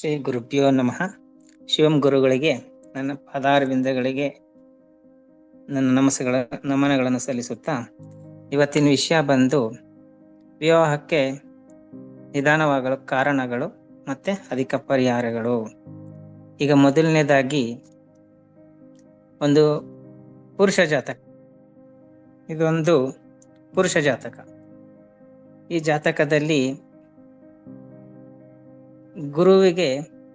ಶ್ರೀ ಗುರುಭ್ಯೋ ನಮಃ. ಶಿವಂ ಗುರುಗಳಿಗೆ ನನ್ನ ಪಾದಾರವಿಂದಗಳಿಗೆ ನನ್ನ ನಮಸ್ಗಳ ನಮನಗಳನ್ನು ಸಲ್ಲಿಸುತ್ತಾ ಇವತ್ತಿನ ವಿಷಯ ಬಂದು ವಿವಾಹಕ್ಕೆ ನಿಧಾನವಾಗಲು ಕಾರಣಗಳು ಮತ್ತೆ ಅಧಿಕ ಪರಿಹಾರಗಳು. ಈಗ ಮೊದಲನೇದಾಗಿ ಒಂದು ಪುರುಷ ಜಾತಕ. ಇದೊಂದು ಪುರುಷ ಜಾತಕ. ಈ ಜಾತಕದಲ್ಲಿ ಗುರುವಿಗೆ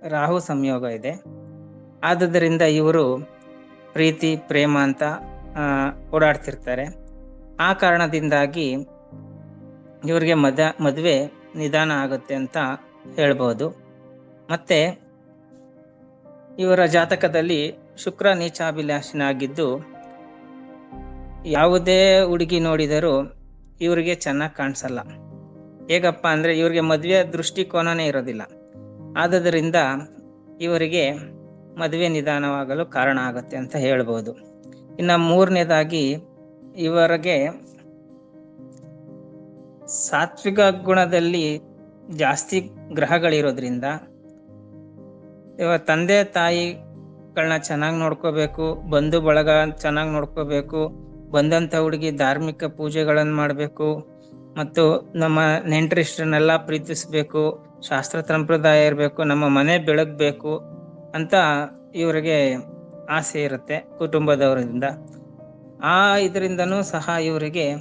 ರಾಹು ಸಂಯೋಗ ಇದೆ. ಆದುದರಿಂದ ಇವರು ಪ್ರೀತಿ, ಪ್ರೇಮ ಅಂತ ಓಡಾಡ್ತಿರ್ತಾರೆ. ಆ ಕಾರಣದಿಂದಾಗಿ ಇವರಿಗೆ ಮದ, ಮದುವೆ ನಿಧಾನ ಆಗುತ್ತೆ ಅಂತ ಹೇಳ್ಬೋದು. ಮತ್ತೆ ಇವರ ಜಾತಕದಲ್ಲಿ ಶುಕ್ರ ನೀಚಾಭಿಲಾಷನಾಗಿದ್ದು, ಯಾವುದೇ ಹುಡುಗಿ ನೋಡಿದರೂ ಇವರಿಗೆ ಚೆನ್ನಾಗಿ ಕಾಣಿಸಲ್ಲ. ಹೇಗಪ್ಪ ಅಂದರೆ ಇವರಿಗೆ ಮದುವೆ ದೃಷ್ಟಿಕೋನನೇ ಇರೋದಿಲ್ಲ. ಆದುದರಿಂದ ಇವರಿಗೆ ಮದುವೆ ನಿಧಾನವಾಗಲು ಕಾರಣ ಆಗುತ್ತೆ ಅಂತ ಹೇಳ್ಬೋದು. ಇನ್ನು ಮೂರನೇದಾಗಿ ಇವರಿಗೆ ಸಾತ್ವಿಕ ಗುಣದಲ್ಲಿ ಜಾಸ್ತಿ ಗ್ರಹಗಳಿರೋದ್ರಿಂದ ಇವ ತಂದೆ ತಾಯಿಗಳನ್ನ ಚೆನ್ನಾಗಿ ನೋಡ್ಕೋಬೇಕು, ಬಂಧು ಬಳಗ ಚೆನ್ನಾಗಿ ನೋಡ್ಕೋಬೇಕು, ಬಂದಂಥ ಹುಡುಗಿ ಧಾರ್ಮಿಕ ಪೂಜೆಗಳನ್ನು ಮಾಡಬೇಕು ಮತ್ತು ನಮ್ಮ ನೆಂಟರಿಷ್ಟರನ್ನೆಲ್ಲ ಪ್ರೀತಿಸಬೇಕು, ಶಾಸ್ತ್ರ ಸಂಪ್ರದಾಯ ಇರಬೇಕು, ನಮ್ಮ ಮನೆ ಬೆಳಗಬೇಕು ಅಂತ ಇವರಿಗೆ ಆಸೆ ಇರುತ್ತೆ ಕುಟುಂಬದವರಿಂದ. ಆ ಇದರಿಂದನೂ ಸಹ ಇವರಿಗೆ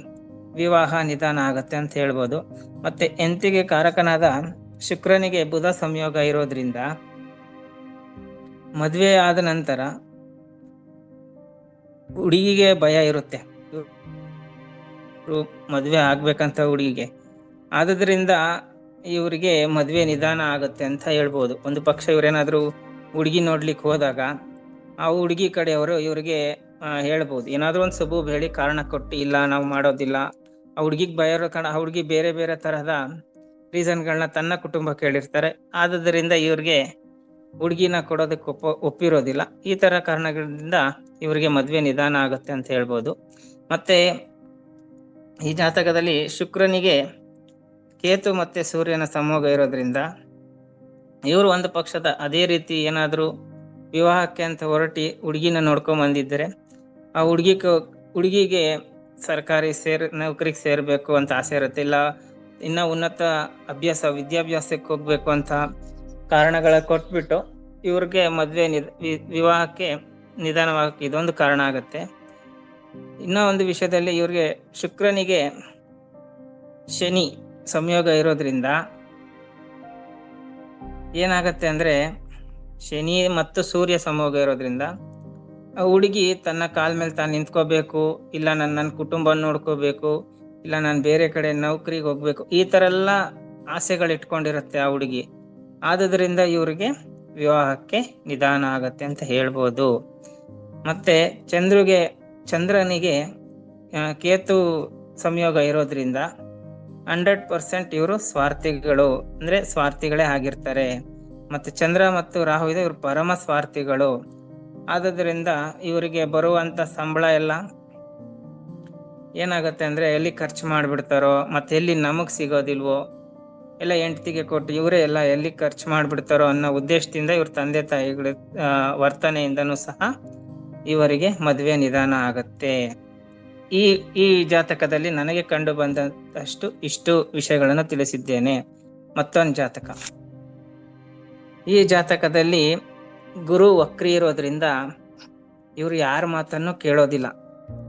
ವಿವಾಹ ನಿಧಾನ ಆಗತ್ತೆ ಅಂತ ಹೇಳ್ಬೋದು. ಮತ್ತೆ ಎಂತಿಗೆ ಕಾರಕನಾದ ಶುಕ್ರನಿಗೆ ಬುಧ ಸಂಯೋಗ ಇರೋದ್ರಿಂದ ಮದುವೆ ಆದ ನಂತರ ಹುಡುಗಿಗೆ ಭಯ ಇರುತ್ತೆ. ಮದುವೆ ಆಗ್ಬೇಕಂತ ಹುಡುಗಿಗೆ. ಆದ್ದರಿಂದ ಇವರಿಗೆ ಮದುವೆ ನಿಧಾನ ಆಗುತ್ತೆ ಅಂತ ಹೇಳ್ಬೋದು. ಒಂದು ಪಕ್ಷ ಇವರೇನಾದರೂ ಹುಡುಗಿ ನೋಡ್ಲಿಕ್ಕೆ ಹೋದಾಗ ಆ ಹುಡುಗಿ ಕಡೆಯವರು ಇವರಿಗೆ ಹೇಳ್ಬೋದು. ಏನಾದರೂ ಒಂದು ಸಬೂಬ್ ಹೇಳಿ ಕಾರಣ ಕೊಟ್ಟು, ಇಲ್ಲ, ನಾವು ಮಾಡೋದಿಲ್ಲ. ಆ ಹುಡುಗಿಗೆ ಭಯ ಇರೋ ಕಾರಣ, ಆ ಹುಡುಗಿ ಬೇರೆ ಬೇರೆ ತರಹದ ರೀಸನ್ಗಳನ್ನ ತನ್ನ ಕುಟುಂಬ ಕೇಳಿರ್ತಾರೆ ಆದ್ದರಿಂದ ಇವ್ರಿಗೆ ಹುಡುಗಿನ ಕೊಡೋದಕ್ಕೆ ಒಪ್ಪ, ಒಪ್ಪಿರೋದಿಲ್ಲ. ಈ ತರ ಕಾರಣಗಳಿಂದ ಇವರಿಗೆ ಮದುವೆ ನಿಧಾನ ಆಗುತ್ತೆ ಅಂತ ಹೇಳ್ಬೋದು. ಮತ್ತೆ ಈ ಜಾತಕದಲ್ಲಿ ಶುಕ್ರನಿಗೆ ಕೇತು ಮತ್ತೆ ಸೂರ್ಯನ ಸಮೋಗ ಇರೋದ್ರಿಂದ ಇವರು ಒಂದು ಪಕ್ಷದ ಅದೇ ರೀತಿ ಏನಾದರೂ ವಿವಾಹಕ್ಕೆ ಅಂತ ಹೊರಟಿ ಹುಡುಗಿನ ನೋಡ್ಕೊಂಬಂದಿದ್ದರೆ ಆ ಹುಡುಗಿ ಹುಡುಗಿಗೆ ಸರ್ಕಾರಿ ಸೇರ್, ನೌಕರಿಗೆ ಸೇರಬೇಕು ಅಂತ ಆಸೆ ಇರುತ್ತೆ. ಇಲ್ಲ, ಇನ್ನೂ ಉನ್ನತ ಅಭ್ಯಾಸ, ವಿದ್ಯಾಭ್ಯಾಸಕ್ಕೆ ಹೋಗಬೇಕು ಅಂತ ಕಾರಣಗಳ ಕೊಟ್ಬಿಟ್ಟು ಇವ್ರಿಗೆ ಮದುವೆ ನಿಧ ವಿವಾಹಕ್ಕೆ ನಿಧಾನವಾಗಿ ಇದೊಂದು ಕಾರಣ ಆಗುತ್ತೆ. ಇನ್ನ ಒಂದು ವಿಷಯದಲ್ಲಿ ಇವ್ರಿಗೆ ಶುಕ್ರನಿಗೆ ಶನಿ ಸಂಯೋಗ ಇರೋದ್ರಿಂದ ಏನಾಗತ್ತೆ ಅಂದರೆ ಶನಿ ಮತ್ತು ಸೂರ್ಯ ಸಂಯೋಗ ಇರೋದ್ರಿಂದ ಹುಡುಗಿ ತನ್ನ ಕಾಲ್ ಮೇಲೆ ತಾನು ನಿಂತ್ಕೋಬೇಕು, ಇಲ್ಲ ನನ್ನ ನನ್ನ ಕುಟುಂಬ ನೋಡ್ಕೋಬೇಕು, ಇಲ್ಲ ನಾನು ಬೇರೆ ಕಡೆ ನೌಕರಿಗೆ ಹೋಗ್ಬೇಕು, ಈ ಥರ ಎಲ್ಲ ಆಸೆಗಳು ಇಟ್ಕೊಂಡಿರುತ್ತೆ ಆ ಹುಡುಗಿ. ಆದುದರಿಂದ ಇವರಿಗೆ ವಿವಾಹಕ್ಕೆ ನಿಧಾನ ಆಗತ್ತೆ ಅಂತ ಹೇಳ್ಬೋದು. ಮತ್ತೆ ಚಂದ್ರುಗೆ ಚಂದ್ರನಿಗೆ ಕೇತು ಸಂಯೋಗ ಇರೋದ್ರಿಂದ ಹಂಡ್ರೆಡ್ ಪರ್ಸೆಂಟ್ ಇವರು ಸ್ವಾರ್ಥಿಗಳು, ಅಂದ್ರೆ ಸ್ವಾರ್ಥಿಗಳೇ ಆಗಿರ್ತಾರೆ. ಮತ್ತೆ ಚಂದ್ರ ಮತ್ತು ರಾಹು ಇದೆ, ಇವರು ಪರಮ ಸ್ವಾರ್ಥಿಗಳು. ಆದ್ದರಿಂದ ಇವರಿಗೆ ಬರುವಂತ ಸಂಬಳ ಎಲ್ಲ ಏನಾಗುತ್ತೆ ಅಂದ್ರೆ ಎಲ್ಲಿ ಖರ್ಚು ಮಾಡಿಬಿಡ್ತಾರೋ, ಮತ್ತೆ ಎಲ್ಲಿ ನಮಗೆ ಸಿಗೋದಿಲ್ವೋ, ಎಲ್ಲ ಹೆಂಡತಿಗೆ ಕೊಟ್ಟು ಇವರೇ ಎಲ್ಲ ಎಲ್ಲಿ ಖರ್ಚು ಮಾಡಿಬಿಡ್ತಾರೋ ಅನ್ನೋ ಉದ್ದೇಶದಿಂದ ಇವ್ರ ತಂದೆ ತಾಯಿಗಳ ವರ್ತನೆಯಿಂದನೂ ಸಹ ಇವರಿಗೆ ಮದುವೆ ನಿಧಾನ ಆಗುತ್ತೆ. ಈ ಈ ಜಾತಕದಲ್ಲಿ ನನಗೆ ಕಂಡು ಬಂದಷ್ಟು ಇಷ್ಟು ವಿಷಯಗಳನ್ನು ತಿಳಿಸಿದ್ದೇನೆ. ಮತ್ತೊಂದು ಜಾತಕ. ಈ ಜಾತಕದಲ್ಲಿ ಗುರು ವಕ್ರಿ ಇರೋದ್ರಿಂದ ಇವರು ಯಾರ ಮಾತನ್ನು ಕೇಳೋದಿಲ್ಲ.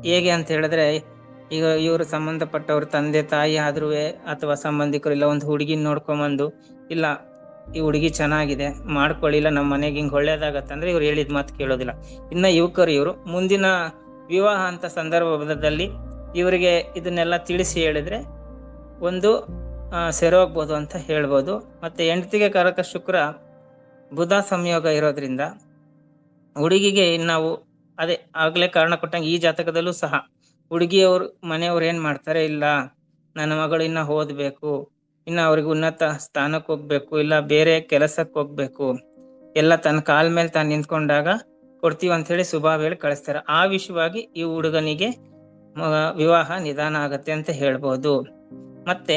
ಹೇಗೆ ಅಂತ ಹೇಳಿದ್ರೆ, ಈಗ ಇವರು ಸಂಬಂಧಪಟ್ಟವ್ರ ತಂದೆ ತಾಯಿ ಆದ್ರೂ ಅಥವಾ ಸಂಬಂಧಿಕರು ಇಲ್ಲ, ಒಂದು ಹುಡುಗಿನ ನೋಡ್ಕೊಂಬಂದು ಇಲ್ಲ ಈ ಹುಡುಗಿ ಚೆನ್ನಾಗಿದೆ, ಮಾಡ್ಕೊಳ್ಳಿಲ್ಲ, ನಮ್ಮ ಮನೆಗೆ ಹಿಂಗೆ ಒಳ್ಳೇದಾಗತ್ತಂದ್ರೆ ಇವ್ರು ಹೇಳಿದ ಮಾತು ಕೇಳೋದಿಲ್ಲ. ಇನ್ನು ಯುವಕರು ಇವರು, ಮುಂದಿನ ವಿವಾಹ ಅಂತ ಸಂದರ್ಭದಲ್ಲಿ ಇವರಿಗೆ ಇದನ್ನೆಲ್ಲ ತಿಳಿಸಿ ಹೇಳಿದ್ರೆ ಒಂದು ಸೆರೆ ಸೆರೋಗ್ಬೋದು ಅಂತ ಹೇಳ್ಬೋದು. ಮತ್ತು ಹೆಂಡತಿಗೆ ಕಾರಕ ಶುಕ್ರ, ಬುಧ ಸಂಯೋಗ ಇರೋದ್ರಿಂದ ಹುಡುಗಿಗೆ ನಾವು ಅದೇ ಆಗಲೇ ಕಾರಣ ಕೊಟ್ಟಂಗೆ ಈ ಜಾತಕದಲ್ಲೂ ಸಹ ಹುಡುಗಿಯವರು, ಮನೆಯವ್ರು ಏನು ಮಾಡ್ತಾರೆ, ಇಲ್ಲ, ನನ್ನ ಮಗಳು ಇನ್ನೂ ಓದ್ಬೇಕು ಇನ್ನ ಅವ್ರಿಗೆ ಉನ್ನತ ಸ್ಥಾನಕ್ಕೆ ಹೋಗ್ಬೇಕು, ಇಲ್ಲ ಬೇರೆ ಕೆಲಸಕ್ಕೆ ಹೋಗ್ಬೇಕು, ಎಲ್ಲ ತನ್ನ ಕಾಲ್ ಮೇಲೆ ತಾನು ನಿಂತ್ಕೊಂಡಾಗ ಕೊಡ್ತೀವಿ ಅಂತ ಹೇಳಿ ಶುಭ ಹೇಳಿ ಕಳಿಸ್ತಾರೆ. ಆ ವಿಷಯವಾಗಿ ಈ ಹುಡುಗನಿಗೆ ವಿವಾಹ ನಿಧಾನ ಆಗತ್ತೆ ಅಂತ ಹೇಳ್ಬೋದು. ಮತ್ತೆ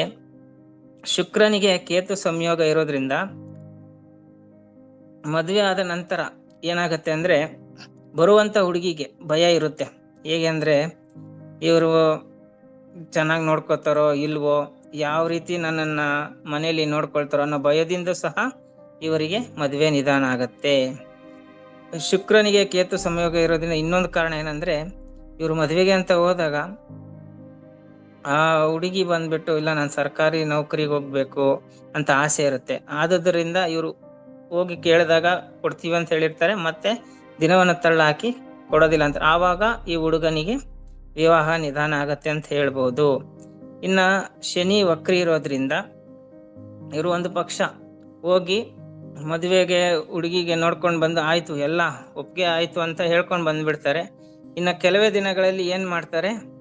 ಶುಕ್ರನಿಗೆ ಕೇತು ಸಂಯೋಗ ಇರೋದ್ರಿಂದ ಮದುವೆ ಆದ ನಂತರ ಏನಾಗತ್ತೆ ಅಂದ್ರೆ ಬರುವಂತ ಹುಡುಗಿಗೆ ಭಯ ಇರುತ್ತೆ. ಹೇಗೆ ಅಂದ್ರೆ ಇವರು ಚೆನ್ನಾಗಿ ನೋಡ್ಕೋತಾರೋ ಇಲ್ವೋ ಯಾವ ರೀತಿ ನನ್ನನ್ನ ಮನೆಯಲ್ಲಿ ನೋಡ್ಕೊಳ್ತಾರೋ ಅನ್ನೋ ಭಯದಿಂದ ಸಹ ಇವರಿಗೆ ಮದುವೆ ನಿಧಾನ ಆಗತ್ತೆ. ಶುಕ್ರನಿಗೆ ಕೇತು ಸಂಯೋಗ ಇರೋದ್ರಿಂದ ಇನ್ನೊಂದು ಕಾರಣ ಏನಂದ್ರೆ, ಇವರು ಮದುವೆಗೆ ಅಂತ ಹೋದಾಗ ಆ ಹುಡುಗಿ ಬಂದ್ಬಿಟ್ಟು, ಇಲ್ಲ, ನಾನು ಸರ್ಕಾರಿ ನೌಕರಿಗೆ ಹೋಗ್ಬೇಕು ಅಂತ ಆಸೆ ಇರುತ್ತೆ. ಆದ್ದರಿಂದ ಇವರು ಹೋಗಿ ಕೇಳಿದಾಗ ಕೊಡ್ತೀವಿ ಅಂತ ಹೇಳಿರ್ತಾರೆ, ಮತ್ತೆ ದಿನವನ್ನು ತಳ್ಳಾಕಿ ಕೊಡೋದಿಲ್ಲ ಅಂತ. ಆವಾಗ ಈ ಹುಡುಗನಿಗೆ ವಿವಾಹ ನಿಧಾನ ಆಗತ್ತೆ ಅಂತ ಹೇಳ್ಬೋದು. ಇನ್ನ ಶನಿ ವಕ್ರಿ ಇರೋದ್ರಿಂದ ಇವರು ಒಂದು ಪಕ್ಷ. ಹೋಗಿ ಮದುವೆಗೆ, ಹುಡುಗಿಗೆ ನೋಡ್ಕೊಂಡು ಬಂದು ಆಯ್ತು, ಎಲ್ಲ ಒಪ್ಪಿಗೆ ಆಯ್ತು ಅಂತ ಹೇಳ್ಕೊಂಡು ಬಂದ್ಬಿಡ್ತಾರೆ. ಇನ್ನ ಕೆಲವೇ ದಿನಗಳಲ್ಲಿ ಏನು ಮಾಡ್ತಾರೆ?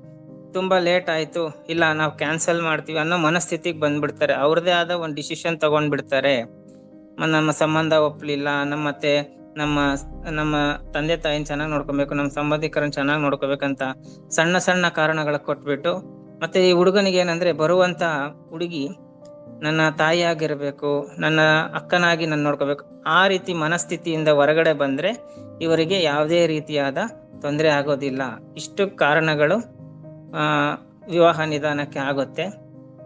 ತುಂಬಾ ಲೇಟ್ ಆಯಿತು, ಇಲ್ಲ ನಾವು ಕ್ಯಾನ್ಸಲ್ ಮಾಡ್ತೀವಿ ಅನ್ನೋ ಮನಸ್ಥಿತಿಗೆ ಬಂದ್ಬಿಡ್ತಾರೆ. ಅವ್ರದ್ದೇ ಆದ ಒಂದು ಡಿಸಿಷನ್ ತಗೊಂಡ್ಬಿಡ್ತಾರೆ. ನಮ್ಮ ಸಂಬಂಧ ಒಪ್ಲಿಲ್ಲ ನಮ್ಮ ಮತ್ತೆ ನಮ್ಮ ನಮ್ಮ ತಂದೆ ತಾಯಿನ ಚೆನ್ನಾಗಿ ನೋಡ್ಕೊಬೇಕು ನಮ್ಮ ಸಂಬಂಧಿಕರನ್ನ ಚೆನ್ನಾಗಿ ನೋಡ್ಕೋಬೇಕಂತ ಸಣ್ಣ ಸಣ್ಣ ಕಾರಣಗಳ ಕೊಟ್ಬಿಟ್ಟು ಮತ್ತೆ ಈ ಹುಡುಗನಿಗೆ ಏನಂದ್ರೆ ಬರುವಂತ ಹುಡುಗಿ ನನ್ನ ತಾಯಿಯಾಗಿರ್ಬೇಕು ನನ್ನ ಅಕ್ಕನಾಗಿ ನಾನು ನೋಡ್ಕೋಬೇಕು. ಆ ರೀತಿ ಮನಸ್ಥಿತಿಯಿಂದ ಹೊರಗಡೆ ಬಂದ್ರೆ ಇವರಿಗೆ ಯಾವುದೇ ರೀತಿಯಾದ ತೊಂದರೆ ಆಗೋದಿಲ್ಲ. ಇಷ್ಟು ಕಾರಣಗಳು ವಿವಾಹ ನಿಧಾನಕ್ಕೆ ಆಗುತ್ತೆ.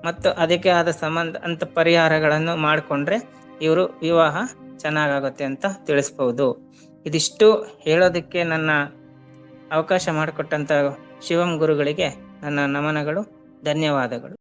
ಮತ್ತು ಅದಕ್ಕೆ ಆದ ಸಂಬಂಧ, ಅಂತ ಪರಿಹಾರಗಳನ್ನು ಮಾಡಿಕೊಂಡ್ರೆ ಇವರು ವಿವಾಹ ಚೆನ್ನಾಗಾಗುತ್ತೆ ಅಂತ ತಿಳಿಸ್ಬೋದು. ಇದಿಷ್ಟು ಹೇಳೋದಕ್ಕೆ ನನ್ನ ಅವಕಾಶ ಮಾಡಿಕೊಟ್ಟಂತ ಶಿವಂ ಗುರುಗಳಿಗೆ ನನ್ನ ನಮನಗಳು ಧನ್ಯವಾದಗಳು.